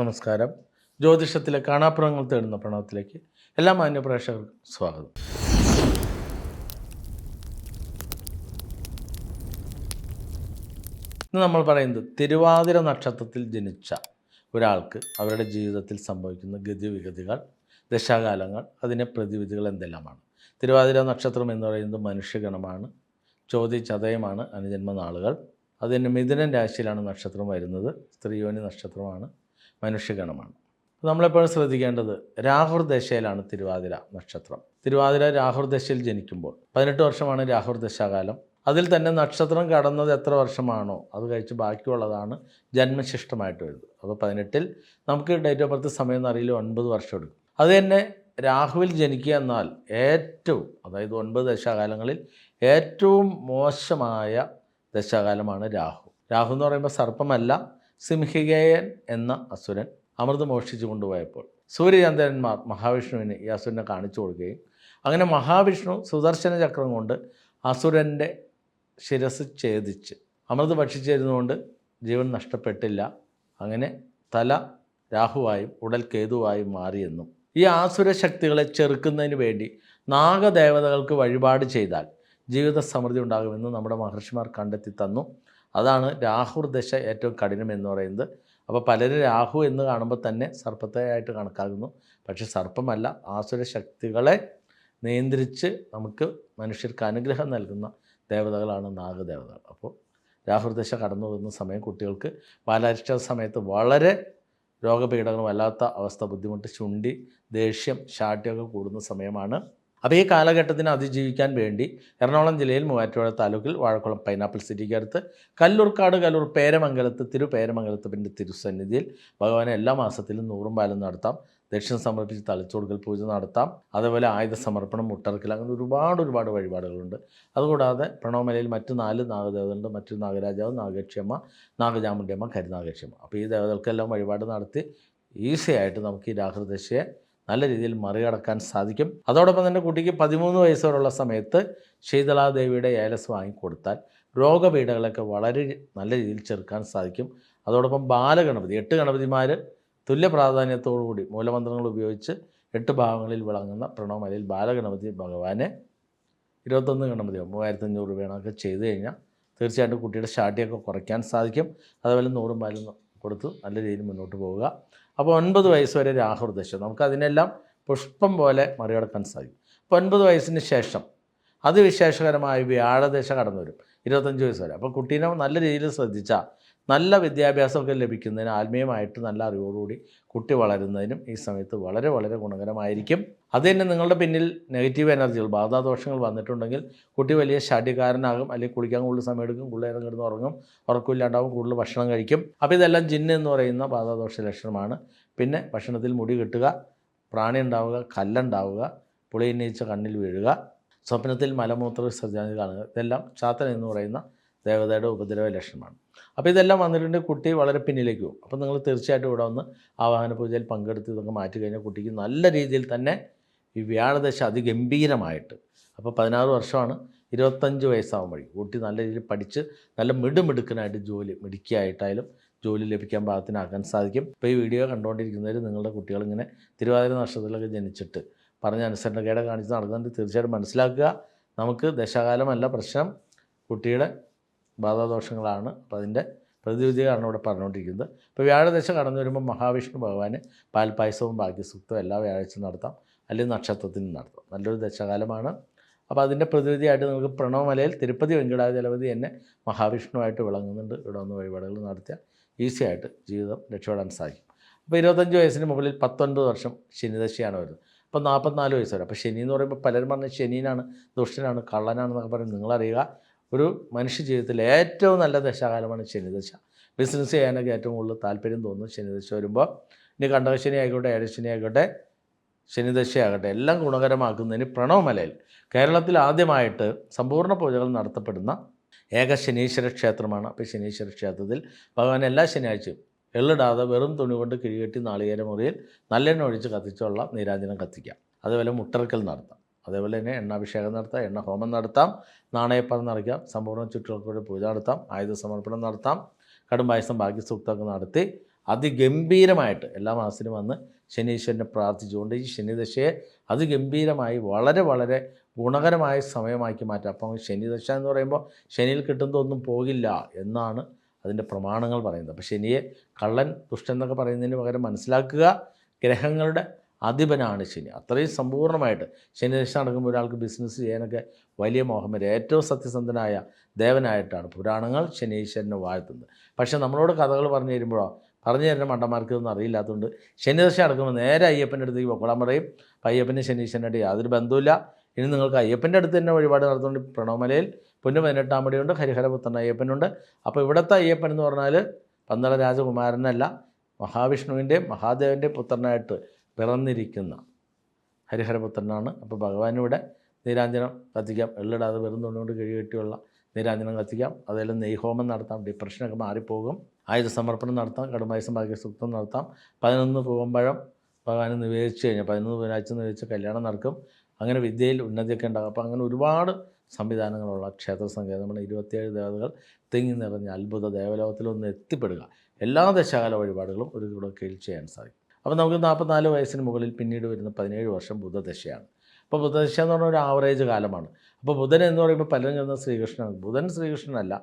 നമസ്കാരം. ജ്യോതിഷത്തിലെ കാണാപ്പുറങ്ങൾ തേടുന്ന പ്രണവത്തിലേക്ക് എല്ലാ മാന്യപ്രേക്ഷകർക്കും സ്വാഗതം. ഇന്ന് നമ്മൾ പറയുന്നത് തിരുവാതിര നക്ഷത്രത്തിൽ ജനിച്ച ഒരാൾക്ക് അവരുടെ ജീവിതത്തിൽ സംഭവിക്കുന്ന ഗതിവിഗതികൾ ദശാകാലങ്ങൾ അതിനെ പ്രതിവിധികൾ എന്തെല്ലാമാണ്. തിരുവാതിര നക്ഷത്രം എന്ന് പറയുന്നത് മനുഷ്യഗണമാണ് ചോദ്യ ചതയമാണ് അനുജന്മ നാളുകൾ അതിന് മിഥുനൻ രാശിയിലാണ് നക്ഷത്രം വരുന്നത് സ്ത്രീയോനി നക്ഷത്രമാണ്. മനുഷ്യഗണമാണ്. നമ്മളെപ്പോഴും ശ്രദ്ധിക്കേണ്ടത് രാഹുർ ദശയിലാണ് തിരുവാതിര നക്ഷത്രം. തിരുവാതിര രാഹുർ ദശയിൽ ജനിക്കുമ്പോൾ പതിനെട്ട് വർഷമാണ് രാഹുർ ദശാകാലം. അതിൽ തന്നെ നക്ഷത്രം കടന്നത് എത്ര വർഷമാണോ അത് കഴിച്ച് ബാക്കിയുള്ളതാണ് ജന്മശിഷ്ടമായിട്ട് വരുന്നത്. അപ്പോൾ പതിനെട്ടിൽ നമുക്ക് ഡേറ്റ് ഓഫ് ബർത്ത് സമയം എന്നറിയില്ല ഒൻപത് വർഷം എടുക്കും. അത് തന്നെ രാഹുവിൽ ജനിക്കുക എന്നാൽ ഏറ്റവും അതായത് ഒൻപത് ദശാകാലങ്ങളിൽ ഏറ്റവും മോശമായ ദശാകാലമാണ് രാഹു. രാഹു എന്ന് പറയുമ്പോൾ സർപ്പമല്ല സിംഹികയൻ എന്ന അസുരൻ അമൃത് മോഷ്ടിച്ചു കൊണ്ടുപോയപ്പോൾ സൂര്യചന്ദ്രന്മാർ മഹാവിഷ്ണുവിന് ഈ അസുരനെ കാണിച്ചു കൊടുക്കുകയും അങ്ങനെ മഹാവിഷ്ണു സുദർശന ചക്രം കൊണ്ട് അസുരന്റെ ശിരസ് ഛേദിച്ച് അമൃത് ഭക്ഷിച്ചിരുന്നുകൊണ്ട് ജീവൻ നഷ്ടപ്പെട്ടില്ല. അങ്ങനെ തല രാഹുവായും ഉടൽ കേതുവായും മാറിയെന്നും ഈ ആസുര ശക്തികളെ ചെറുക്കുന്നതിന് വേണ്ടി നാഗദേവതകൾക്ക് വഴിപാട് ചെയ്താൽ ജീവിത സമൃദ്ധി ഉണ്ടാകുമെന്ന് നമ്മുടെ മഹർഷിമാർ കണ്ടെത്തി തന്നു. അതാണ് രാഹുർ ദശ ഏറ്റവും കഠിനം എന്ന് പറയുന്നത്. അപ്പോൾ പലരും രാഹു എന്ന് കാണുമ്പോൾ തന്നെ സർപ്പത്തെയായിട്ട് കണക്കാക്കുന്നു. പക്ഷെ സർപ്പമല്ല ആസുര ശക്തികളെ നിയന്ത്രിച്ച് നമുക്ക് മനുഷ്യർക്ക് അനുഗ്രഹം നൽകുന്ന ദേവതകളാണ് നാഗദേവതകൾ. അപ്പോൾ രാഹുർദശ കടന്നു പോകുന്ന സമയം കുട്ടികൾക്ക് ബാലാരിഷ്ട സമയത്ത് വളരെ രോഗപീഠകളും വല്ലാത്ത അവസ്ഥ ബുദ്ധിമുട്ട് ചുണ്ടി ദേഷ്യം ശാഠ്യമൊക്കെ കൂടുന്ന സമയമാണ് അപ്പോൾ ഈ കാലഘട്ടത്തിന് അതിജീവിക്കാൻ വേണ്ടി എറണാകുളം ജില്ലയിൽ മൂവാറ്റുപുഴ താലൂക്കിൽ വാഴക്കുളം പൈനാപ്പിൾ സിറ്റിക്ക് അടുത്ത് കല്ലൂർക്കാട് കല്ലൂർ പേരമംഗലത്ത് തിരു പേരമംഗലത്തിന്റെ തിരുസന്നിധിയിൽ ഭഗവാനെ എല്ലാ മാസത്തിലും നൂറും പാലും നടത്താം. ദക്ഷിണ സമർപ്പിച്ച് തളിച്ചുകൊടുക്കൽ പൂജ നടത്താം. അതേപോലെ ആയുധ സമർപ്പണം മുട്ടർക്കൽ അങ്ങനെ ഒരുപാട് ഒരുപാട് വഴിപാടുകളുണ്ട്. അതുകൂടാതെ പ്രണവമലയിൽ മറ്റ് നാല് നാഗദേവതകളുണ്ട്. മറ്റു നാഗരാജാവ് നാഗക്ഷിയമ്മ നാഗചാമുണ്ടിയമ്മ കരുനാഗക്ഷിയമ്മ അപ്പോൾ ഈ ദേവതകൾക്കെല്ലാം വഴിപാട് നടത്തി ഈസി ആയിട്ട് നമുക്ക് ഈ രാഹൃദശയെ നല്ല രീതിയിൽ മറികടക്കാൻ സാധിക്കും. അതോടൊപ്പം തന്നെ കുട്ടിക്ക് പതിമൂന്ന് വയസ്സ് വരെയുള്ള സമയത്ത് ശീതളാദേവിയുടെ ഏലസ് വാങ്ങിക്കൊടുത്താൽ രോഗപീഠകളൊക്കെ വളരെ നല്ല രീതിയിൽ ചെറുക്കാൻ സാധിക്കും. അതോടൊപ്പം ബാലഗണപതി എട്ട് ഗണപതിമാർ തുല്യ പ്രാധാന്യത്തോടുകൂടി മൂലമന്ത്രങ്ങൾ ഉപയോഗിച്ച് എട്ട് ഭാഗങ്ങളിൽ വിളങ്ങുന്ന പ്രണവമലയിൽ ബാലഗണപതി ഭഗവാനെ ഇരുപത്തൊന്ന് ഗണപതിയോ മൂവായിരത്തഞ്ഞൂറ് രൂപയാണൊക്കെ ചെയ്തു കഴിഞ്ഞാൽ തീർച്ചയായിട്ടും കുട്ടിയുടെ ഷാട്ടിയൊക്കെ കുറയ്ക്കാൻ സാധിക്കും. അതുപോലെ നൂറും പാലും കൊടുത്ത്. നല്ല രീതിയിൽ മുന്നോട്ട് പോവുക. അപ്പോൾ ഒൻപത് വയസ്സ് വരെ രാഹുർദശ നമുക്ക് അതിനെല്ലാം പുഷ്പം പോലെ മറികടക്കാൻ സാധിക്കും. അപ്പോൾ ഒൻപത് വയസ്സിന് ശേഷം അത് അതിവിശേഷകരമായ വ്യാഴദശ കടന്നു വരും ഇരുപത്തഞ്ച് വയസ്സ് വരെ. അപ്പോൾ കുട്ടീനെ നല്ല രീതിയിൽ ശ്രദ്ധിച്ചാൽ നല്ല വിദ്യാഭ്യാസമൊക്കെ ലഭിക്കുന്നതിന് ആത്മീയമായിട്ട് നല്ല അറിവോടുകൂടി കുട്ടി വളരുന്നതിനും ഈ സമയത്ത് വളരെ വളരെ ഗുണകരമായിരിക്കും. അത് തന്നെ നിങ്ങളുടെ പിന്നിൽ നെഗറ്റീവ് എനർജികൾ ബാധാദോഷങ്ങൾ വന്നിട്ടുണ്ടെങ്കിൽ കുട്ടി വലിയ ശാഠ്യക്കാരനാകും അല്ലെങ്കിൽ കുളിക്കാൻ കൂടുതൽ സമയം എടുക്കും കൂടുതൽ കിടന്ന് ഉറങ്ങും ഉറക്കമില്ലാണ്ടാവും കൂടുതൽ ഭക്ഷണം കഴിക്കും. അപ്പോൾ ഇതെല്ലാം ജിന്ന് എന്ന് പറയുന്ന ബാധാദോഷ ലക്ഷണമാണ്. പിന്നെ ഭക്ഷണത്തിൽ മുടി കെട്ടുക പ്രാണി ഉണ്ടാവുക കല്ലുണ്ടാവുക പുളിയെണ്ണീച്ച കണ്ണിൽ വീഴുക സ്വപ്നത്തിൽ മലമൂത്ര വിസർജനം കാണുക ഇതെല്ലാം ചാത്തൻ എന്ന് പറയുന്ന ദേവതയുടെ ഉപദ്രവ ലക്ഷണമാണ്. അപ്പോൾ ഇതെല്ലാം വന്നിട്ടുണ്ട് കുട്ടി വളരെ പിന്നിലേക്ക് പോകും. അപ്പോൾ നിങ്ങൾ തീർച്ചയായിട്ടും ഇവിടെ വന്ന് ആവാഹന പൂജയിൽ പങ്കെടുത്ത് ഇതൊക്കെ മാറ്റി കഴിഞ്ഞാൽ കുട്ടിക്ക് നല്ല രീതിയിൽ തന്നെ ഈ വ്യാഴദശ അതിഗംഭീരമായിട്ട്. അപ്പോൾ പതിനാറ് വർഷമാണ് ഇരുപത്തഞ്ച് വഴി. കുട്ടി നല്ല രീതിയിൽ പഠിച്ച് നല്ല മിടുമിടുക്കനായിട്ട് ജോലി മിടുക്കിയായിട്ടായാലും ജോലി ലഭിക്കാൻ പാകത്തിനാക്കാൻ സാധിക്കും. ഇപ്പോൾ ഈ വീഡിയോ കണ്ടുകൊണ്ടിരിക്കുന്നവർ നിങ്ങളുടെ കുട്ടികളിങ്ങനെ തിരുവാതിര നക്ഷത്രത്തിലൊക്കെ ജനിച്ചിട്ട് പറഞ്ഞ അനുസരണക്കേടെ കാണിച്ച് നടക്കുന്നുണ്ട്. തീർച്ചയായിട്ടും മനസ്സിലാക്കുക. നമുക്ക് ദശാകാലമല്ല പ്രശ്നം. കുട്ടിയുടെ ബാധാദോഷങ്ങളാണ് അപ്പോൾ അതിന്റെ പ്രതിവിധികളാണ് ഇവിടെ പറഞ്ഞുകൊണ്ടിരിക്കുന്നത്. ഇപ്പോൾ വ്യാഴദശ കടന്നു വരുമ്പോൾ മഹാവിഷ്ണു ഭഗവാന് പാൽപ്പായസവും ഭാഗ്യസൂക്തവും എല്ലാ വ്യാഴാഴ്ച നടത്താം. അല്ലെങ്കിൽ നക്ഷത്രത്തിൽ നടത്താം. നല്ലൊരു ദശകാലമാണ്. അപ്പോൾ അതിന്റെ പ്രതിവിധിയായിട്ട് നമുക്ക് പ്രണവമലയിൽ തിരുപ്പതി വെങ്കടാചലപതി എന്നെ മഹാവിഷ്ണുവായിട്ട് വിളങ്ങുന്നുണ്ട്. ഇവിടെ വന്ന് വഴിപാടുകൾ നടത്തിയാൽ ഈസി ആയിട്ട് ജീവിതം രക്ഷപ്പെടാൻ സാധിക്കും. അപ്പോൾ ഇരുപത്തഞ്ച് വയസ്സിന് മുകളിൽ പത്തൊൻപത് വർഷം ശനിദശയാണ് വരുന്നത്. അപ്പോൾ നാൽപ്പത്തിനാല് വയസ്സ് വരെ. അപ്പോൾ ശനി എന്ന് പറയുമ്പോൾ പലരും പറഞ്ഞ ശനിയാണ് ദുഷ്ടനാണ് കള്ളനാണെന്നൊക്കെ പറയും നിങ്ങളറിയുക. ഒരു മനുഷ്യ ജീവിതത്തിലെ ഏറ്റവും നല്ല ദശാകാലമാണ് ശനിദശ. ബിസിനസ് ചെയ്യാനൊക്കെ ഏറ്റവും കൂടുതൽ താല്പര്യം തോന്നുന്നു ശനിദശ വരുമ്പോൾ. ഇനി കണ്ടകശനി ആയിക്കോട്ടെ ഏഴശനി ആയിക്കോട്ടെ ശനിദശയാകട്ടെ എല്ലാം ഗുണകരമാക്കുന്നതിന് പ്രണവമലയിൽ. കേരളത്തിൽ ആദ്യമായിട്ട് സമ്പൂർണ പൂജകൾ നടത്തപ്പെടുന്ന ഏക ശനീശ്വര ക്ഷേത്രമാണ്. അപ്പോൾ ശനീശ്വര ക്ഷേത്രത്തിൽ ഭഗവാൻ എല്ലാ ശനിയാഴ്ചയും എള്ളിടാതെ വെറും തുണി കൊണ്ട് കിഴികെട്ടി നാളികേര മുറിയിൽ നല്ലെണ്ണ ഒഴിച്ച് കത്തിച്ചുള്ള നീരാഞ്ജനം കത്തിക്കാം അതുപോലെ മുട്ടറക്കൽ നടത്താം. അതേപോലെ തന്നെ എണ്ണാഭിഷേകം നടത്താം എണ്ണ ഹോമം നടത്താം നാണയപ്പറം നടക്കാം സമ്പൂർണ ചുറ്റുകൾക്കൂടെ പൂജ നടത്താം ആയുധ സമർപ്പണം നടത്താം കടുംപായസം ഭാഗ്യസൂക്തമൊക്കെ നടത്തി. അതിഗംഭീരമായിട്ട് എല്ലാ മാസത്തിലും വന്ന് ശനീശ്വരനെ പ്രാർത്ഥിച്ചുകൊണ്ട് ഈ ശനിദശയെ അതിഗംഭീരമായി വളരെ വളരെ ഗുണകരമായ സമയമാക്കി മാറ്റാം. അപ്പം ശനിദശ എന്ന് പറയുമ്പോൾ ശനിയിൽ കിട്ടുന്നതൊന്നും പോകില്ല എന്നാണ് അതിന്റെ പ്രമാണങ്ങൾ പറയുന്നത്. അപ്പോൾ ശനിയെ കള്ളൻ ദുഷ്ടൻ എന്നൊക്കെ പറയുന്നതിന് പകരം മനസ്സിലാക്കുക ഗ്രഹങ്ങളുടെ അധിപനാണ് ശനി. അത്രയും സമ്പൂർണമായിട്ട് ശനിദശ നടക്കുമ്പോൾ ഒരാൾക്ക് ബിസിനസ് ചെയ്യാനൊക്കെ വലിയ മോഹം വരെ. ഏറ്റവും സത്യസന്ധനായ ദേവനായിട്ടാണ് പുരാണങ്ങൾ ശനീശ്വരനെ വാഴ്ത്തുന്നത്. പക്ഷേ നമ്മളോട് കഥകൾ പറഞ്ഞു തരുമ്പോഴോ പറഞ്ഞു തരുന്ന മണ്ടന്മാർക്ക് ഇതൊന്നും അറിയില്ലാത്തതുകൊണ്ട് ശനിദശ നടക്കുമ്പോൾ നേരെ അയ്യപ്പന്റെ അടുത്തേക്ക് പൊക്കോളാൻ പറയും. അയ്യപ്പന്റെ ശനീശ്വരനായിട്ട് യാതൊരു ബന്ധവുമില്ല. ഇനി നിങ്ങൾക്ക് അയ്യപ്പന്റെ അടുത്ത് തന്നെ വഴിപാട് നടത്തുന്നുണ്ട്. പ്രണവമലയിൽ പൊന്നു പതിനെട്ടാം പടിയുണ്ട്. ഹരിഹരപുത്രൻ അയ്യപ്പനുണ്ട്. അപ്പോൾ ഇവിടുത്തെ അയ്യപ്പൻ എന്ന് പറഞ്ഞാൽ പന്തള രാജകുമാരനല്ല മഹാവിഷ്ണുവിന്റെ മഹാദേവന്റെ പുത്രനായിട്ട് പിറന്നിരിക്കുന്ന ഹരിഹരപുത്രനാണ്. അപ്പോൾ ഭഗവാനിവിടെ നീരാഞ്ജനം കത്തിക്കാം. എള്ളിടാതെ വെറും തുണികൊണ്ട് കിഴി കെട്ടിയുള്ള നീരാഞ്ജനം കത്തിക്കാം. അതെല്ലാം നെയ്ഹോമം നടത്താം. ഡിപ്രഷനൊക്കെ മാറിപ്പോകും. ആയുധ സമർപ്പണം നടത്താം. കടുംബായുസം ഭാഗ്യസൂക്തം നടത്താം. പതിനൊന്ന് പൂവമ്പഴം ഭഗവാനെ നിവേദിച്ചു കഴിഞ്ഞാൽ പതിനൊന്ന് ബുധനാഴ്ച നിവേദിച്ച് കല്യാണം നടക്കും. അങ്ങനെ വിദ്യയിൽ ഉന്നതിയൊക്കെ ഉണ്ടാകും. അപ്പോൾ അങ്ങനെ ഒരുപാട് സംവിധാനങ്ങളുള്ള ക്ഷേത്ര സങ്കേതം. നമ്മുടെ ഇരുപത്തിയേഴ് ദേവതകൾ തിങ്ങി നിറഞ്ഞ അത്ഭുത ദേവലോകത്തിലൊന്ന് എത്തിപ്പെടുക. എല്ലാ ദശകാല വഴിപാടുകളും ഒരു കൂടെ കീഴിൽ ചെയ്യാൻ സാധിക്കും. അപ്പോൾ നമുക്ക് നാൽപ്പത്തിനാല് വയസ്സിന് മുകളിൽ പിന്നീട് വരുന്ന പതിനേഴ് വർഷം ബുധദശയാണ്. അപ്പോൾ ബുധദശ എന്ന് പറഞ്ഞാൽ ഒരു ആവറേജ് കാലമാണ്. അപ്പോൾ ബുധൻ എന്ന് പറയുമ്പോൾ പലരും ചെന്ന ശ്രീകൃഷ്ണൻ ബുധൻ ശ്രീകൃഷ്ണനല്ല.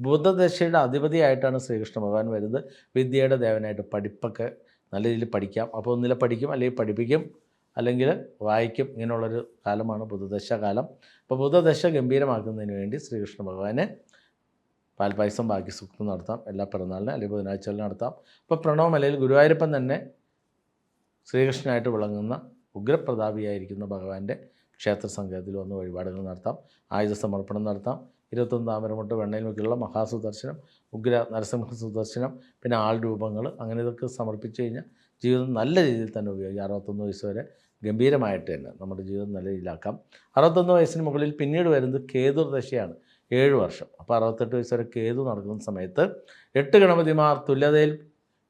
ബുധദശയുടെ അധിപതിയായിട്ടാണ് ശ്രീകൃഷ്ണ ഭഗവാൻ വരുന്നത്. വിദ്യയുടെ ദേവനായിട്ട് പഠിപ്പൊക്കെ നല്ല രീതിയിൽ പഠിക്കാം. അപ്പോൾ ഒന്നിലെ പഠിക്കും അല്ലെങ്കിൽ പഠിപ്പിക്കും അല്ലെങ്കിൽ വായിക്കും. ഇങ്ങനെയുള്ളൊരു കാലമാണ് ബുധദശ കാലം. അപ്പോൾ ബുധദശ ഗംഭീരമാക്കുന്നതിന് വേണ്ടി ശ്രീകൃഷ്ണ ഭഗവാനെ പാൽപ്പായസം ബാക്കി സുഖം നടത്താം. എല്ലാ പിറന്നാളിനും അല്ലെങ്കിൽ ബുധനാഴ്ചകളിൽ നടത്താം. അപ്പോൾ പ്രണവമലയിൽ ഗുരുവായൂരപ്പൻ തന്നെ ശ്രീകൃഷ്ണനായിട്ട് വിളങ്ങുന്ന ഉഗ്രപ്രതാപിയായിരിക്കുന്ന ഭഗവാന്റെ ക്ഷേത്ര സംഗീതത്തിൽ വന്ന് വഴിപാടുകൾ നടത്താം. ആയുധ സമർപ്പണം നടത്താം. ഇരുപത്തൊന്ന് താമരമുട്ട് വെണ്ണയിൽ നോക്കിയുള്ള മഹാസുദർശനം ഉഗ്ര നരസിംഹ സുദർശനം പിന്നെ ആൾ രൂപങ്ങൾ അങ്ങനെ ഇതൊക്കെ സമർപ്പിച്ചു കഴിഞ്ഞാൽ ജീവിതം നല്ല രീതിയിൽ തന്നെ ഉപയോഗിക്കാം. അറുപത്തൊന്ന് വയസ്സ് വരെ ഗംഭീരമായിട്ട് തന്നെ നമ്മുടെ ജീവിതം നല്ല രീതിയിലാക്കാം. അറുപത്തൊന്ന് വയസ്സിന് മുകളിൽ പിന്നീട് വരുന്നത് കേതുർ ദശയാണ് ഏഴ് വർഷം. അപ്പോൾ അറുപത്തെട്ട് വയസ്സ് വരെ കേതു നടക്കുന്ന സമയത്ത് എട്ട് ഗണപതിമാർ തുല്യതയിൽ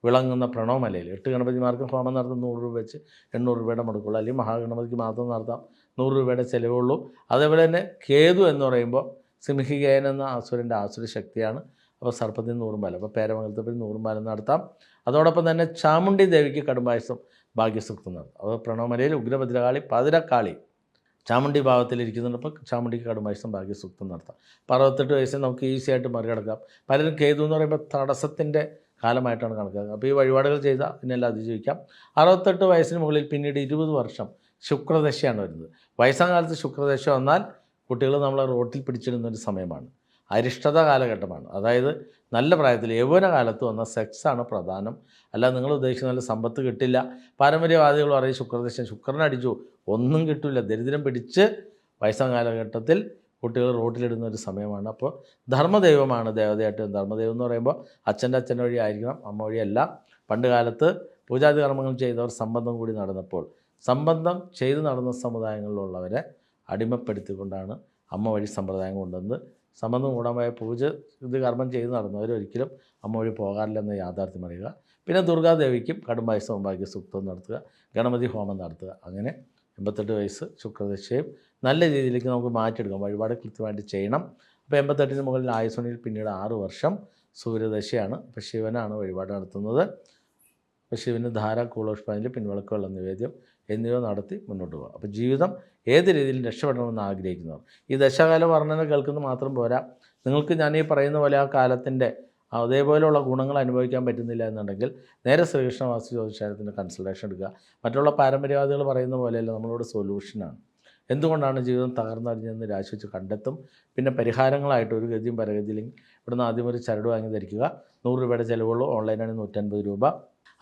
വിളങ്ങുന്ന പ്രണവമലയിൽ എട്ട് ഗണപതിമാർക്ക് ഹോമം നടത്തുന്ന നൂറ് രൂപ വെച്ച് എണ്ണൂറ് രൂപയുടെ മുടക്കുള്ളൂ. അല്ലെങ്കിൽ മഹാഗണപതിക്ക് മാത്രം നടത്താം നൂറ് രൂപയുടെ ചിലവുള്ളൂ. അതേപോലെ തന്നെ കേതു എന്ന് പറയുമ്പോൾ സിംഹികേൻ എന്ന അസുരന്റെ ആസുര ശക്തിയാണ്. അപ്പോൾ സർപ്പത്തിന് നൂറും പാലം അപ്പോൾ പേരമംഗലത്തിൽ നൂറും പാലം നടത്താം. അതോടൊപ്പം തന്നെ ചാമുണ്ഡി ദേവിക്ക് കടുംബായസം ഭാഗ്യസൂക്തം നടത്തും. അപ്പോൾ പ്രണവമലയിൽ ഉഗ്രഭദ്രകാളി പതിരക്കാളി ചാമുണ്ഡി ഭാവത്തിലിരിക്കുന്നുണ്ട് അപ്പോൾ ചാമുണ്ടിക്ക് കടുംബായസം ഭാഗ്യസൂക്തം നടത്താം. അപ്പോൾ അറുപത്തെട്ട് വയസ്സിൽ നമുക്ക് ഈസി ആയിട്ട് മറികടക്കാം. പലരും കേതു എന്ന് പറയുമ്പോൾ തടസ്സത്തിന്റെ കാലമായിട്ടാണ് കണക്കാക്കുക അപ്പോൾ ഈ വഴിപാടുകൾ ചെയ്താൽ ഇതിനെല്ലാം അതിജീവിക്കാം. അറുപത്തെട്ട് വയസ്സിന് മുകളിൽ പിന്നീട് ഇരുപത് വർഷം ശുക്രദശയാണ് വരുന്നത്. വയസ്സാം കാലത്ത് ശുക്രദശ വന്നാൽ കുട്ടികൾ നമ്മളെ റോട്ടിൽ പിടിച്ചിടുന്ന ഒരു സമയമാണ്. അരിഷ്ടത കാലഘട്ടമാണ്. അതായത് നല്ല പ്രായത്തിൽ യൗവന കാലത്ത് വന്ന സെക്സാണ് പ്രധാനം. അല്ല നിങ്ങൾ ഉദ്ദേശിച്ച നല്ല സമ്പത്ത് കിട്ടില്ല. പാരമ്പര്യവാദികൾ പറയും ശുക്രദശ ശുക്രനടിച്ചു. ഒന്നും കിട്ടില്ല ദരിദ്രം പിടിച്ച് വയസ്സാം കാലഘട്ടത്തിൽ കുട്ടികൾ റോട്ടിലിടുന്ന ഒരു സമയമാണ്. അപ്പോൾ ധർമ്മദൈവമാണ് ദേവതയായിട്ട് ധർമ്മദൈവം എന്ന് പറയുമ്പോൾ അച്ഛന്റെ അച്ഛൻ വഴി ആയിരിക്കണം അമ്മ വഴിയല്ല. പണ്ട് കാലത്ത് പൂജാതി കർമ്മങ്ങൾ ചെയ്തവർ സംബന്ധം കൂടി നടന്നപ്പോൾ സംബന്ധം ചെയ്തു നടന്ന സമുദായങ്ങളിലുള്ളവരെ അടിമപ്പെടുത്തിക്കൊണ്ടാണ് അമ്മ വഴി സമ്പ്രദായം കൊണ്ടുവന്ന് സംബന്ധം കൂടാൻ പോയ പൂജ ഇത് കർമ്മം ചെയ്ത് നടന്നവർ ഒരിക്കലും അമ്മ വഴി പോകാറില്ലെന്ന് യാഥാർത്ഥ്യം അറിയുക. പിന്നെ ദുർഗാദേവിക്കും കടുംബായുസം സൗഭാഗ്യ സൂക്തം നടത്തുക ഗണപതി ഹോമം നടത്തുക. അങ്ങനെ എൺപത്തെട്ട് വയസ്സ് ശുക്രദശയും നല്ല രീതിയിലേക്ക് നമുക്ക് മാറ്റിയെടുക്കാം. വഴിപാട് കൃത്യമായിട്ട് ചെയ്യണം. അപ്പോൾ എൺപത്തെട്ടിന് മുകളിൽ ആയുസ്വണിയിൽ പിന്നീട് ആറ് വർഷം സൂര്യദശയാണ്. അപ്പോൾ ശിവനാണ് വഴിപാട് നടത്തുന്നത്. അപ്പോൾ ശിവന് ധാര പിൻവിളക്ക് വെള്ള നിവേദ്യം എന്നിവ നടത്തി മുന്നോട്ട് പോകാം. അപ്പോൾ ജീവിതം ഏത് രീതിയിൽ രക്ഷപ്പെടണമെന്ന് ആഗ്രഹിക്കുന്നവർ. ഈ ദശകാല വർണന കേൾക്കുന്നത് മാത്രം പോരാ. നിങ്ങൾക്ക് ഞാൻ ഈ പറയുന്ന പോലെ ആ കാലത്തിന്റെ അതേപോലെയുള്ള ഗുണങ്ങൾ അനുഭവിക്കാൻ പറ്റുന്നില്ല എന്നുണ്ടെങ്കിൽ നേരെ ശ്രീകൃഷ്ണ വാസ്തു കൺസൾട്ടേഷൻ എടുക്കുക. മറ്റുള്ള പാരമ്പര്യവാദികൾ പറയുന്ന പോലെയല്ല നമ്മളോട് സൊല്യൂഷനാണ് എന്തുകൊണ്ടാണ് ജീവിതം തകർന്നറിഞ്ഞതെന്ന് രാശിച്ച് കണ്ടെത്തും. പിന്നെ പരിഹാരങ്ങളായിട്ട് ഒരു ഗതിയും പരഗതിയില്ലെങ്കിൽ ഇവിടുന്ന് ആദ്യം ഒരു ചരട് വാങ്ങി ധരിക്കുക. നൂറ് രൂപയുടെ ചിലവുള്ളൂ. ഓൺലൈനാണ് നൂറ്റൻപത് രൂപ.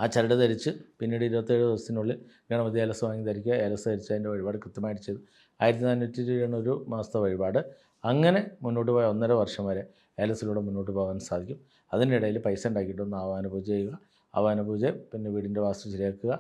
ആ ചരട് ധരിച്ച് പിന്നീട് ഇരുപത്തേഴ് ദിവസത്തിനുള്ളിൽ ഗണപതി ഏലസ് വാങ്ങി ധരിക്കുക. ഏലസ് ധരിച്ച് അതിന്റെ വഴിപാട് കൃത്യമായിട്ട് ചെയ്ത്. ആയിരത്തി നാനൂറ്റി രൂപയാണ് ഒരു മാസത്തെ വഴിപാട്. അങ്ങനെ മുന്നോട്ട് പോയ ഒന്നര വർഷം വരെ ഏലസിലൂടെ മുന്നോട്ട് പോകാൻ സാധിക്കും. അതിനിടയിൽ പൈസ ഉണ്ടാക്കിയിട്ടൊന്ന് ആവാന പൂജ ചെയ്യുക. ആവാന പൂജ പിന്നെ വീടിന്റെ വാസ്തു ശരിയാക്കുക.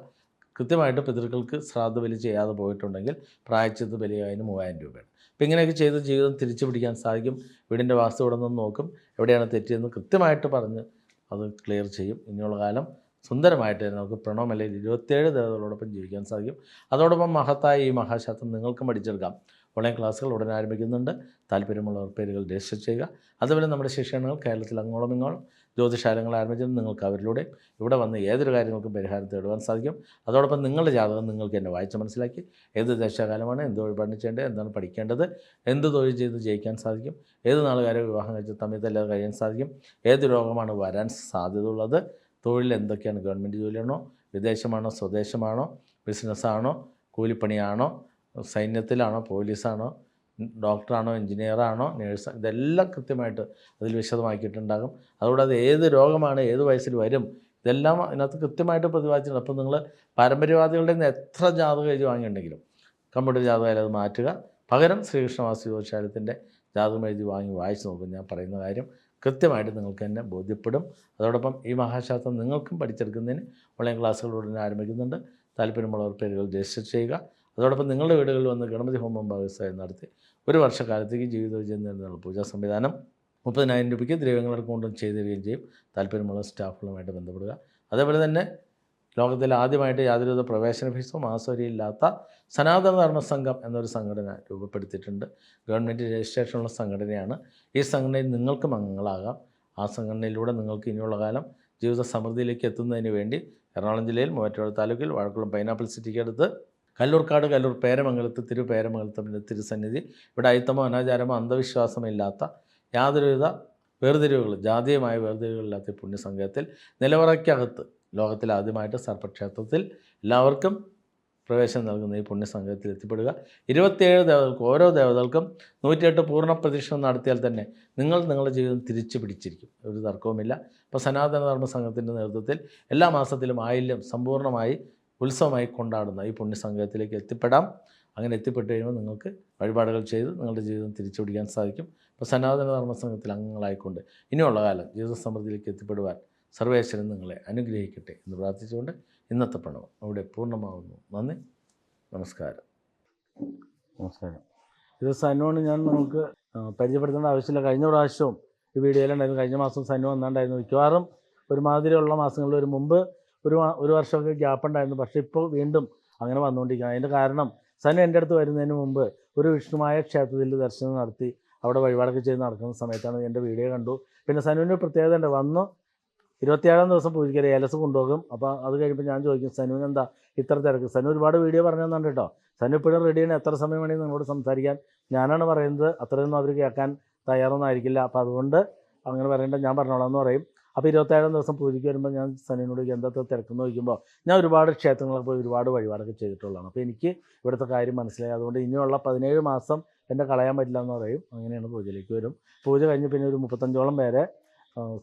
കൃത്യമായിട്ട് പിതൃക്കൾക്ക് ശ്രാദ്ധ ബലി ചെയ്യാതെ പോയിട്ടുണ്ടെങ്കിൽ പ്രായച്ചിത്ത് ബലിയായതിന് മൂവായിരം രൂപയാണ്. അപ്പോൾ ഇങ്ങനെയൊക്കെ ചെയ്ത് ജീവിതം തിരിച്ചു പിടിക്കാൻ സാധിക്കും. വീടിന്റെ വാസ്തു ഇവിടെ നിന്ന് നോക്കും എവിടെയാണ് തെറ്റിയെന്ന് കൃത്യമായിട്ട് പറഞ്ഞ് അത് ക്ലിയർ ചെയ്യും. ഇനിയുള്ള കാലം സുന്ദരമായിട്ട് നമുക്ക് പ്രണവമലയിൽ ഇരുപത്തേഴ് ദേവതകളോടൊപ്പം ജീവിക്കാൻ സാധിക്കും. അതോടൊപ്പം മഹത്തായ ഈ മഹാശാസ്ത്രം നിങ്ങൾക്കും പഠിച്ചെടുക്കാം. ഓൺലൈൻ ക്ലാസ്സുകൾ ഉടൻ ആരംഭിക്കുന്നുണ്ട്. താല്പര്യമുള്ളവർ പേരുകൾ രജിസ്റ്റർ ചെയ്യുക. അതുപോലെ നമ്മുടെ ശിക്ഷണങ്ങൾ കേരളത്തിൽ അങ്ങോളം ഇങ്ങോളം ജ്യോതിശാലങ്ങൾ ആരംഭിച്ചത് നിങ്ങൾക്ക് അവരിലൂടെ ഇവിടെ വന്ന് ഏതൊരു കാര്യങ്ങൾക്കും പരിഹാരം തേടുവാൻ സാധിക്കും. അതോടൊപ്പം നിങ്ങളുടെ ജാതകം നിങ്ങൾക്ക് എന്നെ വായിച്ച് മനസ്സിലാക്കി. ഏത് ദേശകാലമാണ് എന്ത് തൊഴിൽ പഠിച്ചേണ്ടത് എന്താണ് പഠിക്കേണ്ടത് എന്ത് തൊഴിൽ ചെയ്ത് ജയിക്കാൻ സാധിക്കും ഏത് നാളുകാരെ വിവാഹം കഴിച്ച സമയത്തല്ലാതെ കഴിയാൻ സാധിക്കും ഏത് രോഗമാണ് വരാൻ സാധ്യതയുള്ളത് തൊഴിൽ എന്തൊക്കെയാണ് ഗവൺമെന്റ് ജോലിയാണോ വിദേശമാണോ സ്വദേശമാണോ ബിസിനസ്സാണോ കൂലിപ്പണിയാണോ സൈന്യത്തിലാണോ പോലീസാണോ ഡോക്ടറാണോ എഞ്ചിനീയറാണോ നേഴ്സ് ഇതെല്ലാം കൃത്യമായിട്ട് അതിൽ വിശദമാക്കിയിട്ടുണ്ടാകും. അതുകൂടാതെ ഏത് രോഗമാണ് ഏത് വയസ്സിൽ വരും ഇതെല്ലാം അതിനകത്ത് കൃത്യമായിട്ട് പ്രതിപാദിച്ചിട്ടുണ്ട്. അപ്പോൾ നിങ്ങൾ പാരമ്പര്യവാദികളുടെ നിന്ന് എത്ര ജാതകം എഴുതി വാങ്ങിയിട്ടുണ്ടെങ്കിലും കമ്പ്യൂട്ടർ ജാതകം അത് മാറ്റുക. പകരം ശ്രീകൃഷ്ണവാസി ജ്യോതിശാലത്തിന്റെ ജാതകം എഴുതി വാങ്ങി വായിച്ചു നോക്കും. ഞാൻ പറയുന്ന കാര്യം കൃത്യമായിട്ട് നിങ്ങൾക്ക് തന്നെ ബോധ്യപ്പെടും. അതോടൊപ്പം ഈ മഹാശാസ്ത്രം നിങ്ങൾക്കും പഠിച്ചെടുക്കുന്നതിന് ഓൺലൈൻ ക്ലാസ്സുകൾ ഉടനെ ആരംഭിക്കുന്നുണ്ട്. താല്പര്യമുള്ളവർ പേരുകൾ രജിസ്റ്റർ ചെയ്യുക. അതോടൊപ്പം നിങ്ങളുടെ വീടുകളിൽ വന്ന് ഗണപതി ഹോമം ഭാഗസ്ഥായം നടത്തി ഒരു വർഷക്കാലത്തേക്ക് ജീവിത വിജയം നേടുന്നതിനുള്ള പൂജാ സംവിധാനം മുപ്പതിനായിരം രൂപയ്ക്ക് ദ്രവ്യങ്ങൾ കൊണ്ടും ചെയ്തു തരികയും ചെയ്യും. താല്പര്യമുള്ള സ്റ്റാഫുകളുമായിട്ട് ബന്ധപ്പെടുക. അതേപോലെ തന്നെ ലോകത്തിൽ ആദ്യമായിട്ട് യാതൊരുവിധ പ്രവേശന ഫീസോ മാസവരിയില്ലാത്ത സനാതന ധർമ്മ സംഘം എന്നൊരു സംഘടന രൂപപ്പെടുത്തിയിട്ടുണ്ട്. ഗവൺമെന്റ് രജിസ്ട്രേഷനുള്ള സംഘടനയാണ്. ഈ സംഘടനയിൽ നിങ്ങൾക്കും അംഗങ്ങളാകാം. ആ സംഘടനയിലൂടെ നിങ്ങൾക്ക് ഇനിയുള്ള കാലം ജീവിത സമൃദ്ധിയിലേക്ക് എത്തുന്നതിന് വേണ്ടി എറണാകുളം ജില്ലയിൽ മൂവാറ്റുപുഴ താലൂക്കിൽ വാഴക്കുളം പൈനാപ്പിൾ സിറ്റിക്ക് അടുത്ത് കല്ലൂർക്കാട് കല്ലൂർ പേരമംഗലത്ത് തിരു പേരമംഗലത്തിന്റെ തിരുസന്നിധി. ഇവിടെ അയിത്തമോ അനാചാരമോ അന്ധവിശ്വാസമോ ഇല്ലാത്ത യാതൊരുവിധ വേർതിരിവുകൾ ജാതീയമായ വേർതിരിവുകളില്ലാത്ത പുണ്യസംഘത്തിൽ നിലവറയ്ക്കകത്ത് ലോകത്തിൽ ആദ്യമായിട്ട് സർപ്പക്ഷേത്രത്തിൽ എല്ലാവർക്കും പ്രവേശനം നൽകുന്ന ഈ പുണ്യസംഘത്തിൽ എത്തിപ്പെടുക. ഇരുപത്തിയേഴ് ദേവതകൾക്ക് ഓരോ ദേവതകൾക്കും നൂറ്റിയെട്ട് പൂർണ പ്രദക്ഷിണം നടത്തിയാൽ തന്നെ നിങ്ങൾ നിങ്ങളുടെ ജീവിതം തിരിച്ചു പിടിച്ചിരിക്കും. ഒരു തർക്കവുമില്ല. അപ്പോൾ സനാതന ധർമ്മ സംഘത്തിന്റെ നേതൃത്വത്തിൽ എല്ലാ മാസത്തിലും ആയില്യം സമ്പൂർണമായി ഉത്സവമായി കൊണ്ടാടുന്ന ഈ പുണ്യസംഘത്തിലേക്ക് എത്തിപ്പെടാം. അങ്ങനെ എത്തിപ്പെട്ട് കഴിയുമ്പോൾ നിങ്ങൾക്ക് വഴിപാടുകൾ ചെയ്ത് നിങ്ങളുടെ ജീവിതം തിരിച്ചു പിടിക്കാൻ സാധിക്കും. അപ്പോൾ സനാതന ധർമ്മ സംഘത്തിൽ അംഗങ്ങളായിക്കൊണ്ട് ഇനിയുള്ള കാലം ജീവിത സമൃദ്ധിയിലേക്ക് എത്തിപ്പെടുവാൻ സർവേശ്വരൻ നിങ്ങളെ അനുഗ്രഹിക്കട്ടെ എന്ന് പ്രാർത്ഥിച്ചുകൊണ്ട് ഇന്നത്തെ പ്രണവം അവിടെ പൂർണമാകുന്നു നന്ദി. നമസ്കാരം. നമസ്കാരം. ഇത് സനുവാണ് ഞാൻ നമുക്ക് പരിചയപ്പെടുത്തേണ്ട ആവശ്യമില്ല. കഴിഞ്ഞ പ്രാവശ്യവും ഈ വീഡിയോയിലുണ്ടായിരുന്നു കഴിഞ്ഞ മാസം സനു വന്നിട്ടുണ്ടായിരുന്നു മിക്കവാറും ഒരുമാതിരിയുള്ള മാസങ്ങളിൽ ഒരു മുമ്പ് ഒരു ഒരു വർഷമൊക്കെ ഗ്യാപ്പ് ഉണ്ടായിരുന്നു. പക്ഷേ ഇപ്പോൾ വീണ്ടും അങ്ങനെ വന്നുകൊണ്ടിരിക്കുകയാണ് അതിന്റെ കാരണം സനു എന്റെ അടുത്ത് വരുന്നതിന് മുമ്പ് ഒരു വിഷ്ണുമായ ക്ഷേത്രത്തിൽ ദർശനം നടത്തി അവിടെ വഴിപാടൊക്കെ ചെയ്ത് നടക്കുന്ന സമയത്താണ് എന്റെ വീഡിയോ കണ്ടു. പിന്നെ സനുവിന്റെ പ്രത്യേകത ഉണ്ട്. വന്നു ഇരുപത്തിയേഴാം ദിവസം പൂജയ്ക്ക് ഏലസ് കൊണ്ടുപോകും. അപ്പോൾ അത് കഴിയുമ്പോൾ ഞാൻ ചോദിക്കും സനുവിന് എന്താ ഇത്ര തിരക്ക്? സനു ഒരുപാട് വീഡിയോ പറഞ്ഞു കേട്ടോ. സനു ഇപ്പോഴും റെഡിയാണ് എത്ര സമയം വേണമെങ്കിൽ നിങ്ങളോട് സംസാരിക്കാൻ. ഞാനാണ് പറയുന്നത്. അത്രയൊന്നും അവർ കേൾക്കാൻ തയ്യാറൊന്നും ആയിരിക്കില്ല. അപ്പോൾ അതുകൊണ്ട് അങ്ങനെ പറയേണ്ട. ഞാൻ പറഞ്ഞോളാം എന്ന് പറയും. അപ്പോൾ ഇരുപത്തേഴാം ദിവസം പൂജയ്ക്ക് വരുമ്പോൾ ഞാൻ ചോദിക്കും, എന്താ തിരക്കെന്ന്? ചോദിക്കുമ്പോൾ ഞാൻ ഒരുപാട് ക്ഷേത്രങ്ങളൊക്കെ പോയി ഒരുപാട് വഴിപാടൊക്കെ ചെയ്തിട്ടുള്ളതാണ്. അപ്പോൾ എനിക്ക് ഇവിടുത്തെ കാര്യം മനസ്സിലായി. അതുകൊണ്ട് ഇനിയുള്ള പതിനേഴ് മാസം എന്നെ കളയാൻ പറ്റില്ല എന്ന് പറയും. അങ്ങനെയാണ് പൂജയിലേക്ക് വരും. പൂജ കഴിഞ്ഞ് പിന്നെ ഒരു മുപ്പത്തഞ്ചോളം പേരെ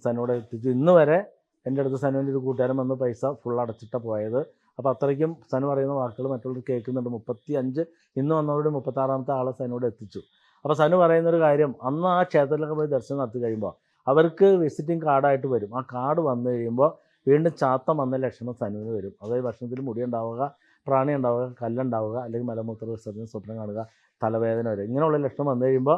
സനോട് എത്തിച്ചു. ഇന്ന് വരെ എന്റെ അടുത്ത് സനുവിന്റെ ഒരു കൂട്ടുകാരൻ വന്ന് പൈസ ഫുൾ അടച്ചിട്ട പോയത്. അപ്പോൾ അത്രയ്ക്കും സനു പറയുന്ന വാക്കുകൾ മറ്റുള്ളവർ കേൾക്കുന്നുണ്ട്. മുപ്പത്തി അഞ്ച് ഇന്ന് വന്നവരുടെ മുപ്പത്താറാമത്തെ ആളെ സനുവിടെ എത്തിച്ചു. അപ്പോൾ സനു പറയുന്നൊരു കാര്യം അന്ന് ആ ക്ഷേത്രത്തിലൊക്കെ പോയി ദർശനം നടത്തി കഴിയുമ്പോൾ അവർക്ക് വിസിറ്റിംഗ് കാർഡായിട്ട് വരും. ആ കാർഡ് വന്നു കഴിയുമ്പോൾ വീണ്ടും ചാത്തം വന്ന ലക്ഷണം സനുവിന് വരും. അതായത് ഭക്ഷണത്തിൽ മുടി ഉണ്ടാവുക പ്രാണി ഉണ്ടാവുക കല്ലുണ്ടാവുക അല്ലെങ്കിൽ മലമൂത്ര വിസർജനം സ്വപ്നം കാണുക തലവേദന വരും. ഇങ്ങനെയുള്ള ലക്ഷണം വന്നു കഴിയുമ്പോൾ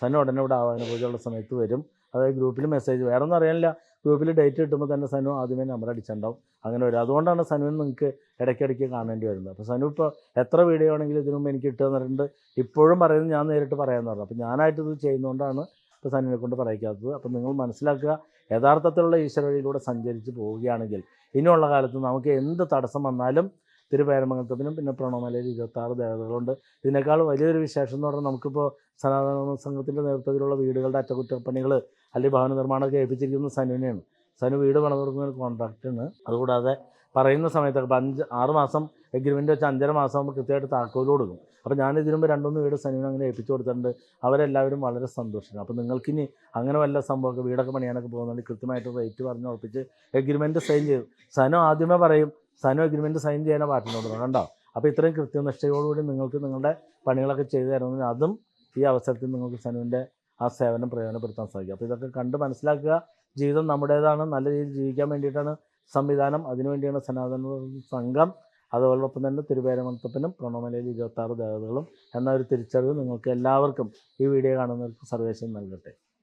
സനു ഉടനെ ഇവിടെ ആവാഹന പൂജയുള്ള സമയത്ത് വരും. അതായത് ഗ്രൂപ്പിൽ മെസ്സേജ് വേറെ ഒന്നും അറിയാനില്ല. ഗ്രൂപ്പിൽ ഡേറ്റ് കിട്ടുമ്പോൾ തന്നെ സനു ആദ്യമേ നമ്പർ അടിച്ചിട്ടുണ്ടാവും. അങ്ങനെ വരും. അതുകൊണ്ടാണ് സനുവിന് നിങ്ങൾക്ക് ഇടയ്ക്കിടയ്ക്ക് കാണേണ്ടി വരുന്നത്. അപ്പോൾ സനു ഇപ്പോൾ എത്ര വീഡിയോ ആണെങ്കിലും ഇതിനു മുമ്പ് എനിക്ക് ഇട്ട് തന്നിട്ടുണ്ട് ഇപ്പോഴും പറയുന്നത് ഞാൻ നേരിട്ട് പറയാമെന്ന് പറഞ്ഞു. അപ്പോൾ ഞാനായിട്ട് ഇത് ചെയ്യുന്നതുകൊണ്ടാണ് ഇപ്പോൾ സന്നിനെ കൊണ്ട് പറയിക്കാത്തത്. അപ്പം നിങ്ങൾ മനസ്സിലാക്കുക യഥാർത്ഥത്തിലുള്ള ഈശ്വരവഴിയിലൂടെ സഞ്ചരിച്ച് പോവുകയാണെങ്കിൽ ഇനിയുള്ള കാലത്ത് നമുക്ക് എന്ത് തടസ്സം വന്നാലും തിരുപേരമംഗലത്തിനും പിന്നെ പ്രണവമലയിൽ ഇരുപത്താറ് ദേവതകളുണ്ട്. ഇതിനേക്കാൾ വലിയൊരു വിശേഷം എന്ന് പറഞ്ഞാൽ നമുക്കിപ്പോൾ സനാതന സംഘത്തിന്റെ നേതൃത്വത്തിലുള്ള വീടുകളുടെ അറ്റകുറ്റപ്പണികൾ അല്ലെങ്കിൽ ഭവന നിർമ്മാണമൊക്കെ ഏൽപ്പിച്ചിരിക്കുന്നത് സനുവിനെയാണ്. സനു വീട് പണം ഒരു കോൺട്രാക്റ്റാണ്. അതുകൂടാതെ പറയുന്ന സമയത്തൊക്കെ അഞ്ച് ആറ് മാസം എഗ്രിമെന്റ് വെച്ച് അഞ്ചര മാസം ആകുമ്പോൾ കൃത്യമായിട്ട് താക്കോൽ കൊടുക്കും. അപ്പോൾ ഞാൻ ഇതിനുമ്പ് രണ്ടുമൂന്ന് വീട് സനുവിന് അങ്ങനെ ഏൽപ്പിച്ചു കൊടുത്തിട്ടുണ്ട്. അവരെല്ലാവരും വളരെ സന്തോഷിക്കും അപ്പോൾ നിങ്ങൾക്കിനി അങ്ങനെ വല്ല സംഭവമൊക്കെ വീടൊക്കെ പണിയാനൊക്കെ പോകുന്നുണ്ട് കൃത്യമായിട്ട് റേറ്റ് പറഞ്ഞ് ഉറപ്പിച്ച് എഗ്രിമെന്റ് സൈൻ ചെയ്തു സനു ആദ്യമേ പറയും സനു എഗ്രിമെന്റ് സൈൻ ചെയ്യാനാണ് പാർട്ടിനോട് കണ്ടോ? അപ്പോൾ ഇത്രയും കൃത്യനിഷ്ഠയോടുകൂടി നിങ്ങൾക്ക് നിങ്ങളുടെ പണികളൊക്കെ ചെയ്തു തരുന്നതിന് അതും ഈ അവസരത്തിൽ നിങ്ങൾക്ക് സനുവിന്റെ ആ സേവനം പ്രയോജനപ്പെടുത്താൻ സാധിക്കും. അപ്പോൾ ഇതൊക്കെ കണ്ട് മനസ്സിലാക്കുക. ജീവിതം നമ്മുടേതാണ്. നല്ല രീതിയിൽ ജീവിക്കാൻ വേണ്ടിയിട്ടാണ് സംവിധാനം. അതിനുവേണ്ടിയാണ് സനാതന സംഘം അതോടൊപ്പം തന്നെ തിരുവേരമത്തപ്പനും പ്രണവമലയിൽ ഇരുപത്താറ് ദേവതകളും എന്ന ഒരു തിരിച്ചറിവ് നിങ്ങൾക്ക് എല്ലാവർക്കും ഈ വീഡിയോ കാണുന്നവർക്ക് സർവേശം നൽകട്ടെ.